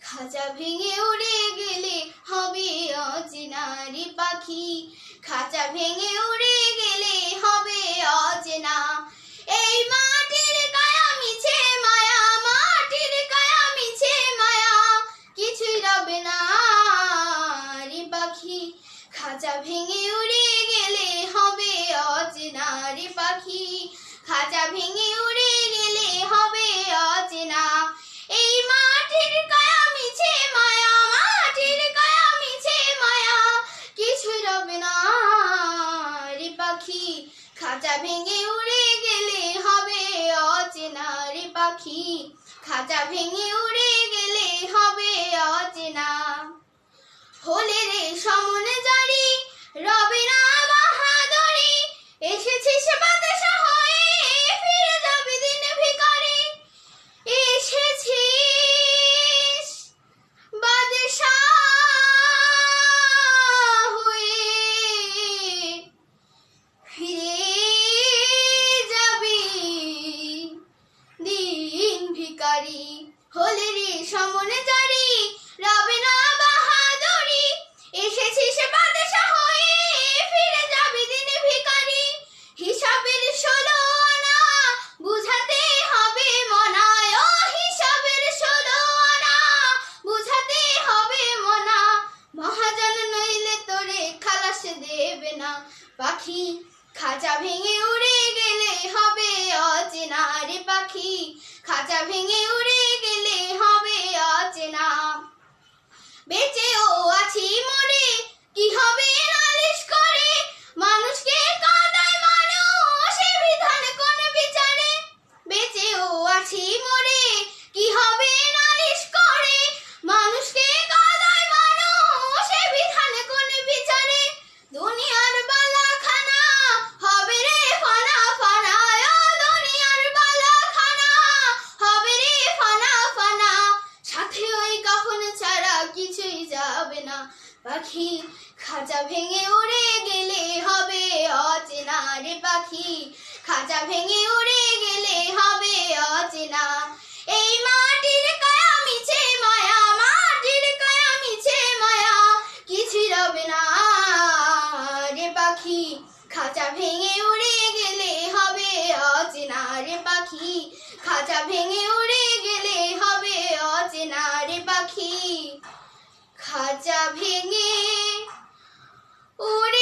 খাঁচা ভেঙে উড়ে গেলে হবে অচেনারি পাখি। খাঁচা ভেঙে উড়ে গেলে হবে অচেনা এই মাটির কায়া মিছে মায়া, মাটির কায়া মিছে মায়া। কিছুই রবে না রে পাখি। খাঁচা ভেঙে উড়ে গেলে হবে অচেনারে পাখি। খাঁচা ভেঙে খাঁচা ভেঙে উড়ে গেলে হবে অচেনারে পাখি। খাঁচা ভেঙে উড়ে হলে সমনে জারি রবে না বাহাদুরি। এসেছিস বাদশা হয়ে, ফিরে যাবি দিন ভিখারি। হিসাবের ষোলো হবে হিসাবের হবে মনা। মহাজন নইলে দেবে না। পাখি, খাঁচা ভেঙে উড়ে গেলে হবে অচেনা পাখি। খাঁচা ভেঙে উড়ে Bitch, o eu পাখি, খাঁচা ভেঙে উড়ে গেলে হবে অচেনা রে পাখি। খাঁচা ভেঙে উড়ে গেলে হবে অচেনা। এই মাটির কায়া মিছে মায়া, মাটির কায়া মিছে মায়া, কিছুই রবে না রে পাখি। খাঁচা ভেঙে উড়ে গেলে হবে অচেনা রে পাখি। খাঁচা ভেঙে উড়ে খাঁচা ভেঙে উড়ে